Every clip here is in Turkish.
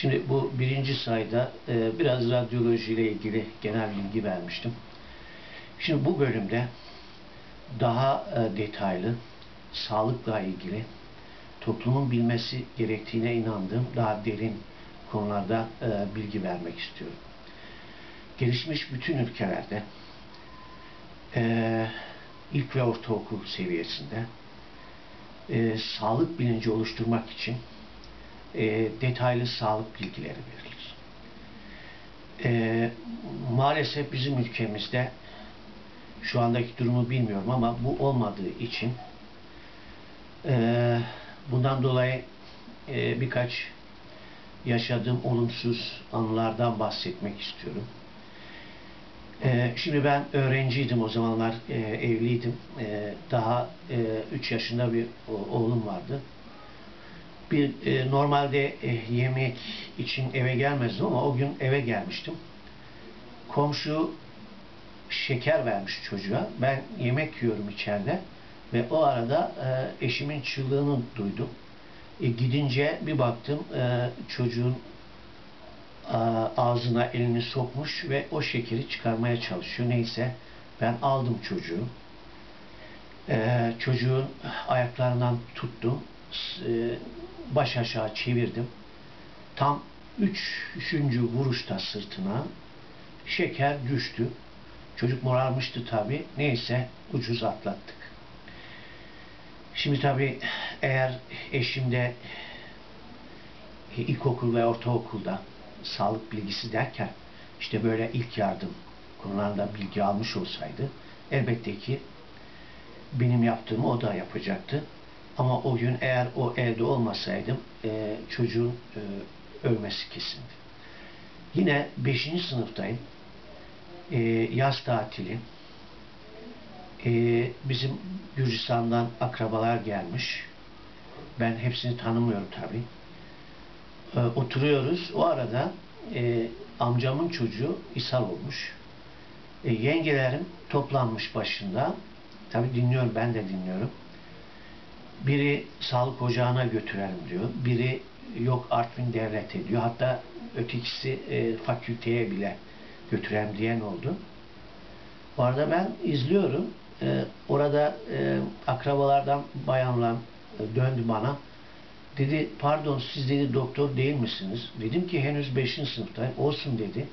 Şimdi bu birinci sayıda e, biraz radyolojiyle ilgili genel bilgi vermiştim. Şimdi bu bölümde daha e, detaylı, sağlıkla ilgili toplumun bilmesi gerektiğine inandığım daha derin konularda e, bilgi vermek istiyorum. Gelişmiş bütün ülkelerde e, ilk ve ortaokul seviyesinde e, sağlık bilinci oluşturmak için e, detaylı sağlık bilgileri verilir. E, maalesef bizim ülkemizde şu andaki durumu bilmiyorum ama bu olmadığı için e, bundan dolayı e, birkaç yaşadığım olumsuz anılardan bahsetmek istiyorum. E, şimdi ben öğrenciydim o zamanlar e, evliydim. E, daha 3 yaşında bir oğlum vardı bir e, normalde e, yemek için eve gelmezdim ama o gün eve gelmiştim. Komşu şeker vermiş çocuğa. Ben yemek yiyorum içeride ve o arada e, eşimin çığlığını duydum. E, gidince bir baktım e, çocuğun a, ağzına elini sokmuş ve o şekeri çıkarmaya çalışıyor. Neyse ben aldım çocuğu. E, çocuğun ayaklarından tuttum. E, baş aşağı çevirdim. Tam üç, üçüncü vuruşta sırtına şeker düştü. Çocuk morarmıştı tabi. Neyse ucuz atlattık. Şimdi tabi eğer eşimde ilkokul ve ortaokulda sağlık bilgisi derken işte böyle ilk yardım konularında bilgi almış olsaydı elbette ki benim yaptığımı o da yapacaktı. Ama o gün eğer o evde olmasaydım e, çocuğun e, ölmesi kesindi. Yine 5. sınıftayım. E, yaz tatili. E, bizim Gürcistan'dan akrabalar gelmiş. Ben hepsini tanımıyorum tabi. E, oturuyoruz. O arada e, amcamın çocuğu ishal olmuş. E, yengelerim toplanmış başında. Tabi dinliyorum, ben de dinliyorum. Biri sağlık ocağına götürelim diyor. Biri yok Artvin devlet diyor. Hatta ötekisi e, fakülteye bile götürelim diyen oldu. Bu arada ben izliyorum. E, orada e, akrabalardan bayanlar e, döndü bana. Dedi pardon siz dedi doktor değil misiniz? Dedim ki henüz 5. sınıftayım. Olsun dedi.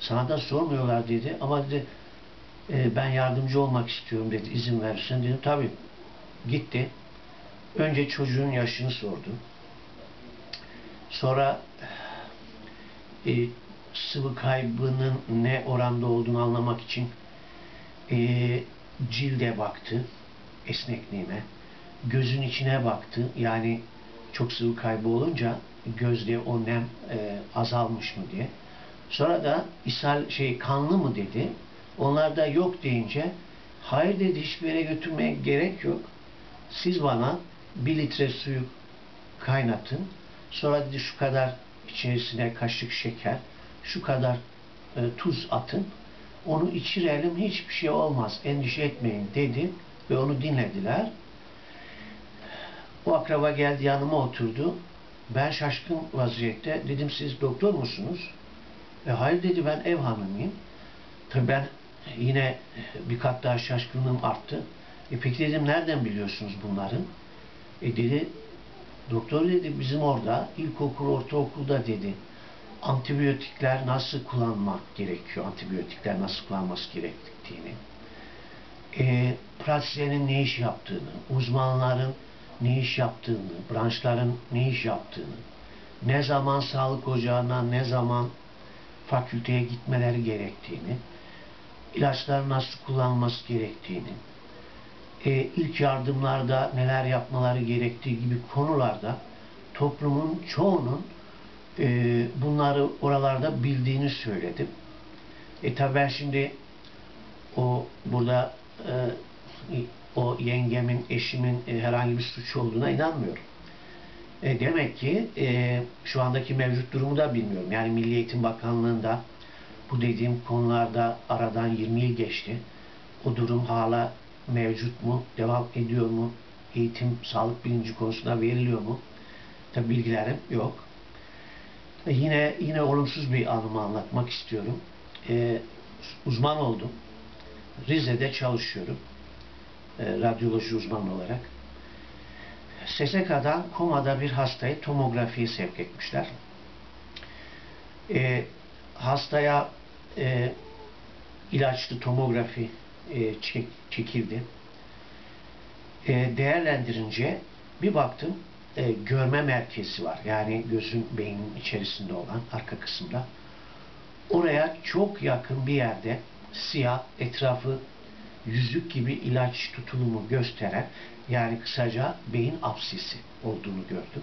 Sana da sormuyorlar dedi. Ama dedi e, ben yardımcı olmak istiyorum dedi. izin verirsen dedim. Tabii gitti. Önce çocuğun yaşını sordu. Sonra e, sıvı kaybının ne oranda olduğunu anlamak için e, cilde baktı, esnekliğine. Gözün içine baktı. Yani çok sıvı kaybı olunca gözde o nem e, azalmış mı diye. Sonra da ishal şey kanlı mı dedi. Onlar da yok deyince hayır dedi hiçbir yere götürmeye gerek yok. Siz bana bir litre suyu kaynatın. Sonra dedi şu kadar içerisine kaşık şeker, şu kadar e, tuz atın. Onu içirelim hiçbir şey olmaz endişe etmeyin dedi ve onu dinlediler. O akraba geldi yanıma oturdu. Ben şaşkın vaziyette dedim siz doktor musunuz? E, hayır dedi ben ev hanımıyım. Tabii ben yine bir kat daha şaşkınlığım arttı. E peki dedim nereden biliyorsunuz bunları? E dedi, doktor dedi bizim orada ilkokul, ortaokulda dedi antibiyotikler nasıl kullanmak gerekiyor, antibiyotikler nasıl kullanması gerektiğini, e, pratisyenin ne iş yaptığını, uzmanların ne iş yaptığını, branşların ne iş yaptığını, ne zaman sağlık ocağına, ne zaman fakülteye gitmeleri gerektiğini, ilaçların nasıl kullanılması gerektiğini, e, ilk yardımlarda neler yapmaları gerektiği gibi konularda toplumun çoğunun e, bunları oralarda bildiğini söyledim. E tabi ben şimdi o burada e, o yengemin, eşimin e, herhangi bir suç olduğuna inanmıyorum. E, demek ki e, şu andaki mevcut durumu da bilmiyorum. Yani Milli Eğitim Bakanlığı'nda bu dediğim konularda aradan 20 yıl geçti. O durum hala mevcut mu, devam ediyor mu, eğitim, sağlık bilinci konusunda veriliyor mu? Tabi bilgilerim yok. E, Yine yine olumsuz bir anımı anlatmak istiyorum. Ee, uzman oldum. Rize'de çalışıyorum. Ee, radyoloji uzmanı olarak. SSK'dan komada bir hastayı tomografiye sevk etmişler. Ee, hastaya e, ilaçlı tomografi e, çek- çekildi. E, değerlendirince bir baktım e, görme merkezi var. Yani gözün beynin içerisinde olan arka kısımda. Oraya çok yakın bir yerde siyah etrafı yüzük gibi ilaç tutulumu gösteren yani kısaca beyin apsisi olduğunu gördüm.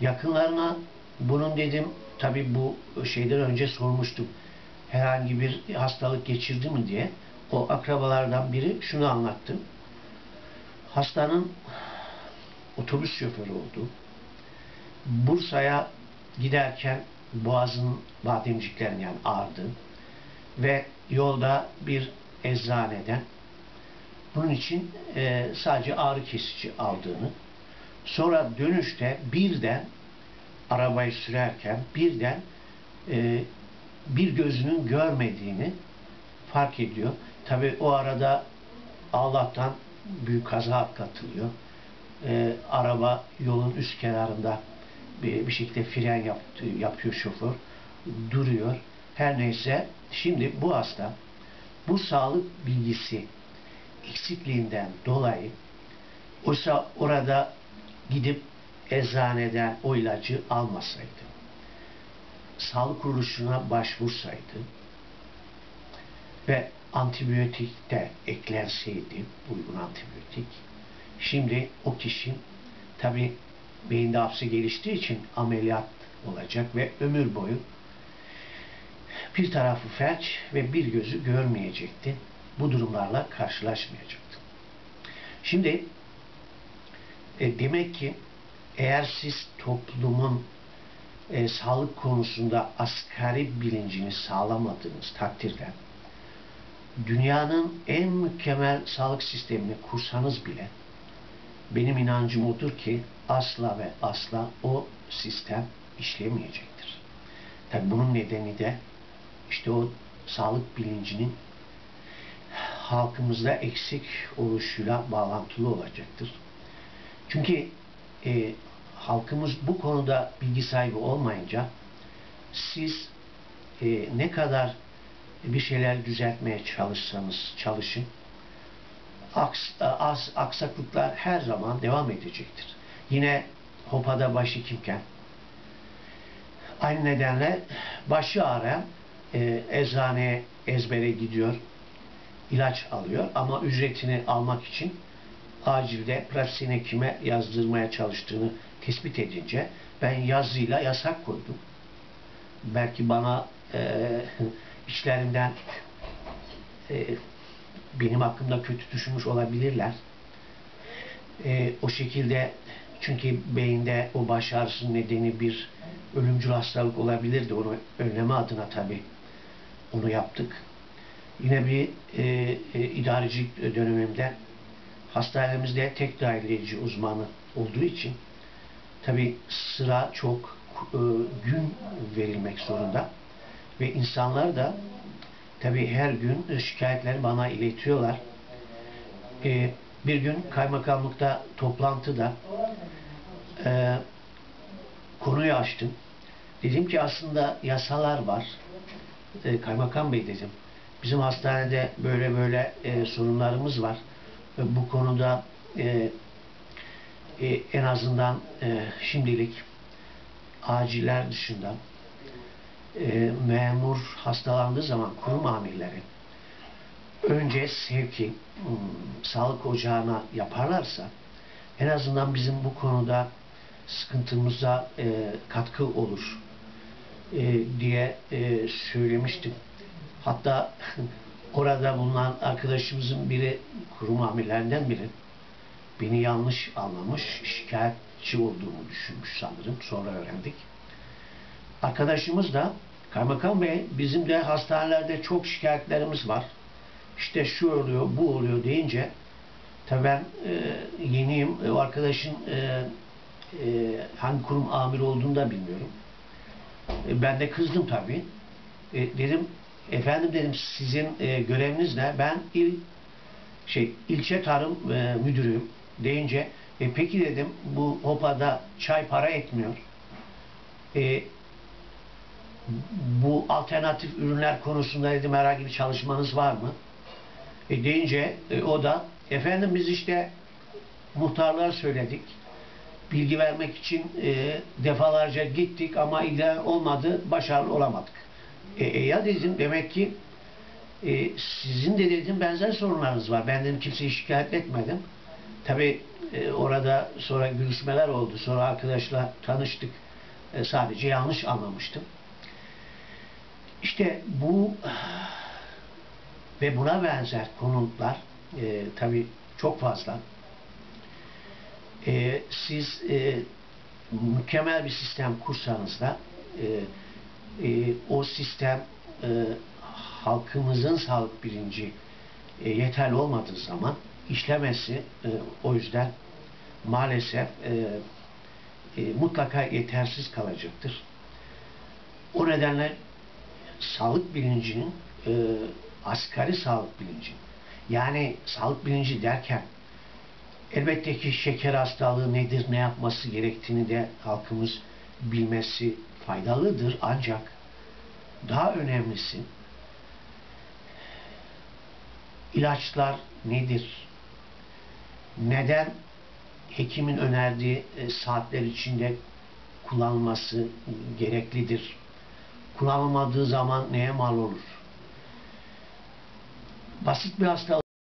Yakınlarına bunun dedim tabi bu şeyden önce sormuştum. Herhangi bir hastalık geçirdi mi diye. O akrabalardan biri şunu anlattı. Hastanın otobüs şoförü oldu. Bursa'ya giderken boğazın bademciklerini yani ağrıdı. Ve yolda bir eczaneden bunun için e, sadece ağrı kesici aldığını sonra dönüşte birden arabayı sürerken birden e, bir gözünün görmediğini fark ediyor. Tabi o arada Allah'tan büyük kaza atlatılıyor. E, araba yolun üst kenarında bir, bir şekilde fren yaptı, yapıyor şoför. Duruyor. Her neyse şimdi bu hasta bu sağlık bilgisi eksikliğinden dolayı oysa orada gidip eczaneden o ilacı almasaydı sağlık kuruluşuna başvursaydı ve antibiyotik de eklenseydi uygun antibiyotik şimdi o kişi tabi beyinde hapse geliştiği için ameliyat olacak ve ömür boyu bir tarafı felç ve bir gözü görmeyecekti. Bu durumlarla karşılaşmayacaktı. Şimdi e, demek ki eğer siz toplumun e, sağlık konusunda asgari bilincini sağlamadığınız takdirde dünyanın en mükemmel sağlık sistemini kursanız bile benim inancım odur ki asla ve asla o sistem işlemeyecektir. Tabi bunun nedeni de işte o sağlık bilincinin halkımızda eksik oluşuyla bağlantılı olacaktır. Çünkü e, halkımız bu konuda bilgi sahibi olmayınca siz e, ne kadar bir şeyler düzeltmeye çalışsanız çalışın aks, as, aksaklıklar her zaman devam edecektir. Yine Hopa'da başı kimken aynı nedenle başı ağrıyan e, eczaneye ezbere gidiyor, ilaç alıyor ama ücretini almak için acilde pratisyen kime yazdırmaya çalıştığını tespit edince ben yazıyla yasak koydum. Belki bana e, işlerinden e, benim hakkımda kötü düşünmüş olabilirler. E, o şekilde çünkü beyinde o baş ağrısının nedeni bir ölümcül hastalık olabilirdi. Onu önleme adına tabi onu yaptık. Yine bir e, e, idarecilik dönemimde hastanemizde tek dahiliyeci uzmanı olduğu için tabi sıra çok e, gün verilmek zorunda ve insanlar da tabi her gün şikayetleri bana iletiyorlar. E, bir gün kaymakamlıkta toplantıda e, konuyu açtım. Dedim ki aslında yasalar var. E, Kaymakam Bey dedim. Bizim hastanede böyle böyle e, sorunlarımız var. Ve bu konuda e, e, en azından e, şimdilik aciller dışında e, memur hastalandığı zaman kurum amirleri önce sevki hmm, sağlık ocağına yaparlarsa en azından bizim bu konuda sıkıntımıza e, katkı olur e, diye e, söylemiştim. Hatta orada bulunan arkadaşımızın biri kurum amirlerinden biri beni yanlış anlamış, şikayetçi olduğumu düşünmüş sanırım. Sonra öğrendik. Arkadaşımız da Kaymakam Bey bizim de hastanelerde çok şikayetlerimiz var. İşte şu oluyor, bu oluyor deyince tabii ben e, yeniyim. O arkadaşın e, e, hangi kurum amiri olduğunu da bilmiyorum. E, ben de kızdım tabii. E, dedim efendim dedim sizin e, göreviniz ne? Ben il şey ilçe tarım e, müdürüyüm deyince e, peki dedim bu Hopa'da çay para etmiyor. E, bu alternatif ürünler konusunda dedim herhangi bir çalışmanız var mı? E, deyince e, o da efendim biz işte muhtarlar söyledik. Bilgi vermek için e, defalarca gittik ama ilgilen olmadı, başarılı olamadık. E, e, ya dedim demek ki e, sizin de dedim benzer sorunlarınız var. Ben dedim kimseyi şikayet etmedim. Tabi orada sonra görüşmeler oldu. Sonra arkadaşla tanıştık. E, sadece yanlış anlamıştım. İşte bu ve buna benzer konutlar e, tabi çok fazla. E, siz e, mükemmel bir sistem kursanız da e, e, o sistem e, halkımızın sağlık bilinci e, yeterli olmadığı zaman işlemesi e, o yüzden maalesef e, e, mutlaka yetersiz kalacaktır. O nedenle sağlık bilincinin e, asgari sağlık bilinci yani sağlık bilinci derken elbette ki şeker hastalığı nedir, ne yapması gerektiğini de halkımız bilmesi faydalıdır ancak daha önemlisi ilaçlar nedir? Neden hekimin önerdiği e, saatler içinde kullanılması gereklidir? Kullanılmadığı zaman neye mal olur? Basit bir hastalık